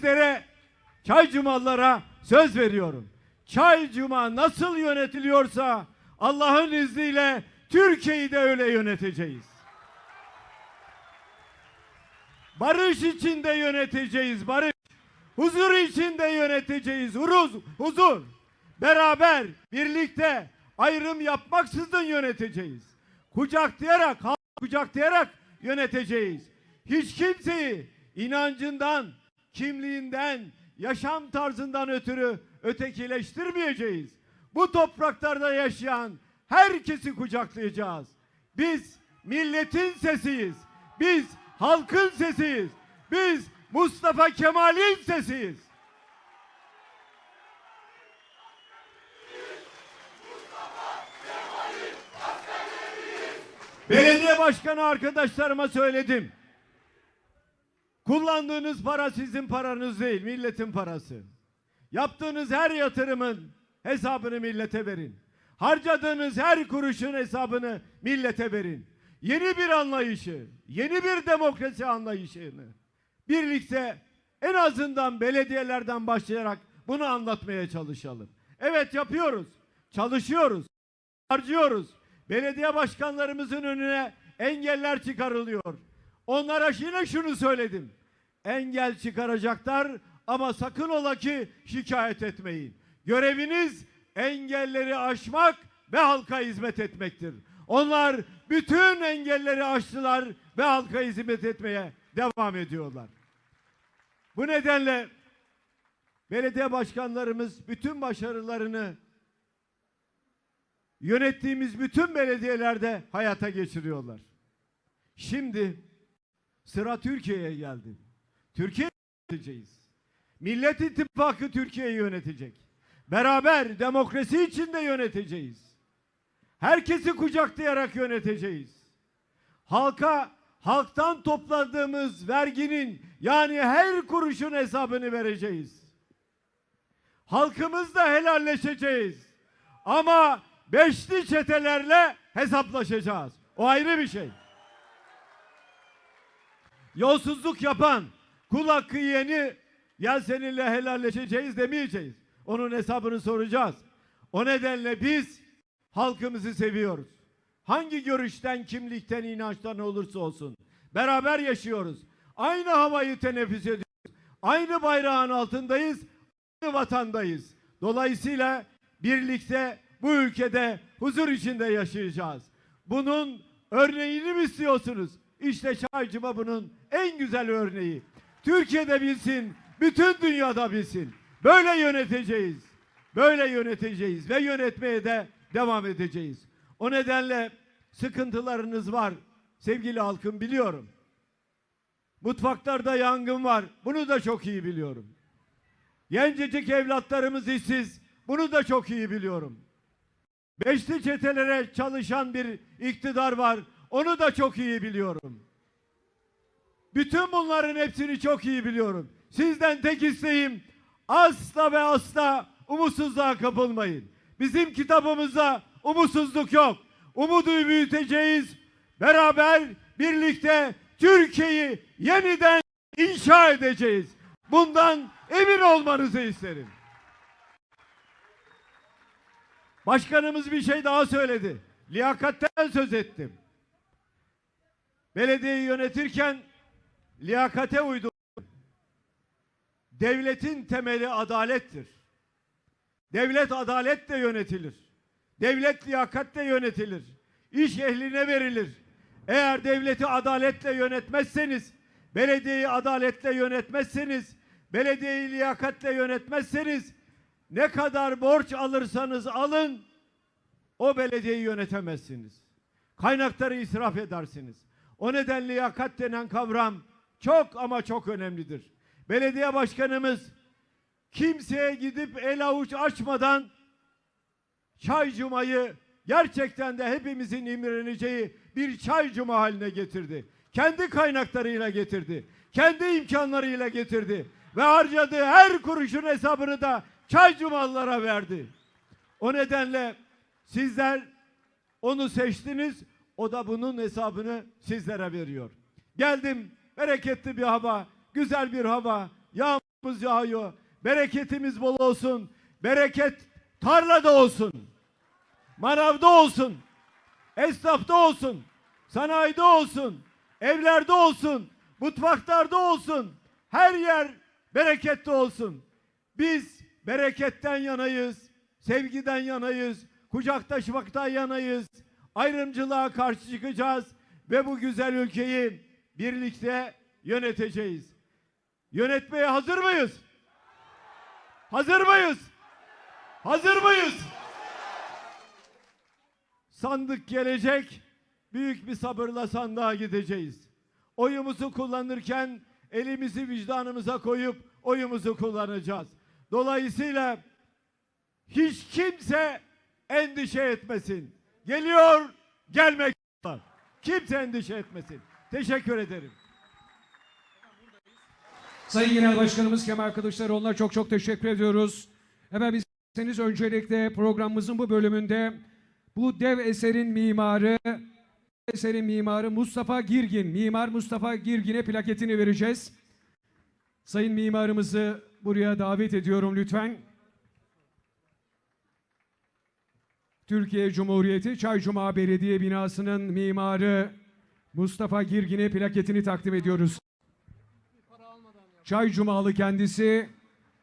sizlere çay cumalara söz veriyorum. Çay cuma nasıl yönetiliyorsa Allah'ın izniyle Türkiye'yi de öyle yöneteceğiz. Barış içinde yöneteceğiz. Barış. Huzur içinde yöneteceğiz. Huruz, huzur. Beraber, birlikte, ayrım yapmaksızın yöneteceğiz. Kucaklayarak, kucaklayarak yöneteceğiz. Hiç kimseyi inancından, kimliğinden, yaşam tarzından ötürü ötekileştirmeyeceğiz. Bu topraklarda yaşayan herkesi kucaklayacağız. Biz milletin sesiyiz. Biz halkın sesiyiz. Biz Mustafa Kemal'in sesiyiz. Belediye başkanı arkadaşlarıma söyledim. Kullandığınız para sizin paranız değil, milletin parası. Yaptığınız her yatırımın hesabını millete verin. Harcadığınız her kuruşun hesabını millete verin. Yeni bir anlayışı, yeni bir demokrasi anlayışını birlikte en azından belediyelerden başlayarak bunu anlatmaya çalışalım. Evet yapıyoruz, çalışıyoruz, harcıyoruz. Belediye başkanlarımızın önüne engeller çıkarılıyor. Onlara yine şunu söyledim. Engel çıkaracaklar ama sakın ola ki şikayet etmeyin. Göreviniz engelleri aşmak ve halka hizmet etmektir. Onlar bütün engelleri aştılar ve halka hizmet etmeye devam ediyorlar. Bu nedenle belediye başkanlarımız bütün başarılarını yönettiğimiz bütün belediyelerde hayata geçiriyorlar. Şimdi sıra Türkiye'ye geldi. Türkiye yöneteceğiz. Millet İttifakı Türkiye'yi yönetecek. Beraber demokrasi içinde yöneteceğiz. Herkesi kucaklayarak yöneteceğiz. Halka halktan topladığımız verginin yani her kuruşun hesabını vereceğiz. Halkımızla helalleşeceğiz. Ama beşli çetelerle hesaplaşacağız. O ayrı bir şey. Yolsuzluk yapan, kul hakkı yiyeni ya seninle helalleşeceğiz demeyeceğiz. Onun hesabını soracağız. O nedenle biz halkımızı seviyoruz. Hangi görüşten, kimlikten, inançtan olursa olsun. Beraber yaşıyoruz. Aynı havayı teneffüs ediyoruz. Aynı bayrağın altındayız. Aynı vatandayız. Dolayısıyla birlikte bu ülkede huzur içinde yaşayacağız. Bunun örneğini mi istiyorsunuz? İşte Çaycıma bunun en güzel örneği. Türkiye'de bilsin, bütün dünyada bilsin. Böyle yöneteceğiz. Böyle yöneteceğiz ve yönetmeye de devam edeceğiz. O nedenle sıkıntılarınız var. Sevgili halkım biliyorum. Mutfaklarda yangın var. Bunu da çok iyi biliyorum. Gencecik evlatlarımız işsiz. Bunu da çok iyi biliyorum. Beşli çetelere çalışan bir iktidar var. Onu da çok iyi biliyorum. Bütün bunların hepsini çok iyi biliyorum. Sizden tek isteğim asla ve asla umutsuzluğa kapılmayın. Bizim kitabımızda umutsuzluk yok. Umudu büyüteceğiz. Beraber birlikte Türkiye'yi yeniden inşa edeceğiz. Bundan emin olmanızı isterim. Başkanımız bir şey daha söyledi. Liyakatten söz ettim. Belediyeyi yönetirken liyakate uydum. Devletin temeli adalettir. Devlet adaletle yönetilir. Devlet liyakatle yönetilir. İş ehline verilir. Eğer devleti adaletle yönetmezseniz, belediyeyi adaletle yönetmezseniz, belediyeyi liyakatle yönetmezseniz ne kadar borç alırsanız alın o belediyeyi yönetemezsiniz. Kaynakları israf edersiniz. O nedenle liyakat denen kavram çok ama çok önemlidir. Belediye başkanımız kimseye gidip el avuç açmadan çay cumayı gerçekten de hepimizin imreneceği bir çay cuma haline getirdi. Kendi kaynaklarıyla getirdi. Kendi imkanlarıyla getirdi. Ve harcadığı her kuruşun hesabını da çay cumalılara verdi. O nedenle sizler onu seçtiniz. O da bunun hesabını sizlere veriyor. Geldim bereketli bir hava, güzel bir hava, yağmur yağmurumuz yağıyor. Bereketimiz bol olsun. Bereket tarlada olsun. Manavda olsun. Esnafta olsun. Sanayide olsun. Evlerde olsun. Mutfaklarda olsun. Her yer bereketli olsun. Biz bereketten yanayız. Sevgiden yanayız. Kucaktaşmaktan yanayız. Ayrımcılığa karşı çıkacağız. Ve bu güzel ülkeyi birlikte yöneteceğiz. Yönetmeye hazır mıyız? Hazır mıyız? Hazır mıyız? Sandık gelecek. Büyük bir sabırla sandığa gideceğiz. Oyumuzu kullanırken elimizi vicdanımıza koyup oyumuzu kullanacağız. Dolayısıyla hiç kimse endişe etmesin. Geliyor, gelmek. Kimse endişe etmesin. Teşekkür ederim. Sayın Genel Başkanımız Kemal Kılıçdaroğlu'na çok çok teşekkür ediyoruz. Hemen biz isterseniz öncelikle programımızın bu bölümünde bu dev eserin mimarı eserin mimarı Mustafa Girgin, Mimar Mustafa Girgin'e plaketini vereceğiz. Sayın mimarımızı buraya davet ediyorum lütfen. Türkiye Cumhuriyeti Çaycuma Belediye binasının mimarı Mustafa Girgin'e plaketini takdim ediyoruz. Çay Cumalı kendisi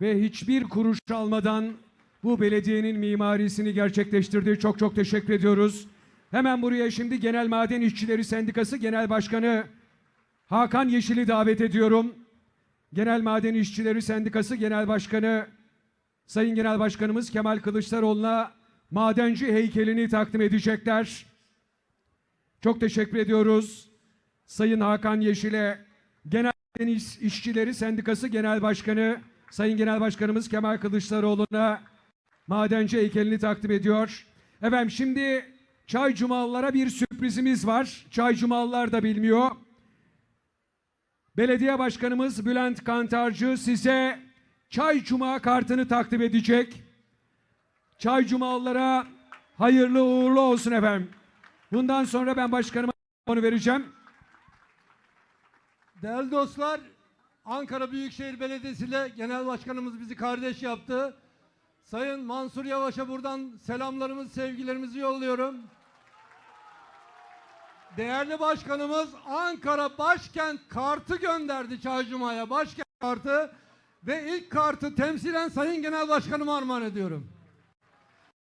ve hiçbir kuruş almadan bu belediyenin mimarisini gerçekleştirdi. Çok çok teşekkür ediyoruz. Hemen buraya şimdi Genel Maden İşçileri Sendikası Genel Başkanı Hakan Yeşil'i davet ediyorum. Genel Maden İşçileri Sendikası Genel Başkanı Sayın Genel Başkanımız Kemal Kılıçdaroğlu'na madenci heykelini takdim edecekler. Çok teşekkür ediyoruz. Sayın Hakan Yeşil'e Genel Maden İş- İşçileri Sendikası Genel Başkanı Sayın Genel Başkanımız Kemal Kılıçdaroğlu'na madenci heykelini takdim ediyor. Efendim şimdi Çay Cumalılara bir sürprizimiz var. Çay Cumalılar da bilmiyor. Belediye Başkanımız Bülent Kantarcı size Çay Cuma kartını takdim edecek. Çay Cumalılara hayırlı uğurlu olsun efendim. Bundan sonra ben başkanıma onu vereceğim. Değerli dostlar, Ankara Büyükşehir Belediyesi ile Genel Başkanımız bizi kardeş yaptı. Sayın Mansur Yavaş'a buradan selamlarımızı, sevgilerimizi yolluyorum. Değerli başkanımız Ankara Başkent kartı gönderdi Çaycuma'ya. Başkent kartı ve ilk kartı temsilen Sayın Genel Başkanıma armağan ediyorum.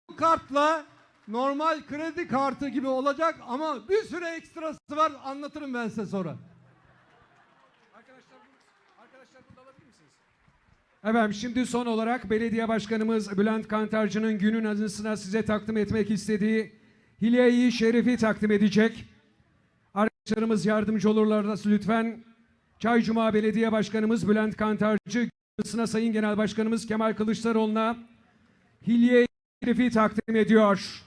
Bu kartla normal kredi kartı gibi olacak ama bir sürü ekstrası var anlatırım ben size sonra. Efendim şimdi son olarak belediye başkanımız Bülent Kantarcı'nın günün anısına size takdim etmek istediği Hilye-i Şerif'i takdim edecek. Arkadaşlarımız yardımcı olurlarsa lütfen. Çaycuma Belediye Başkanımız Bülent Kantarcı günün anısına Sayın Genel Başkanımız Kemal Kılıçdaroğlu'na Hilye-i Şerif'i takdim ediyor.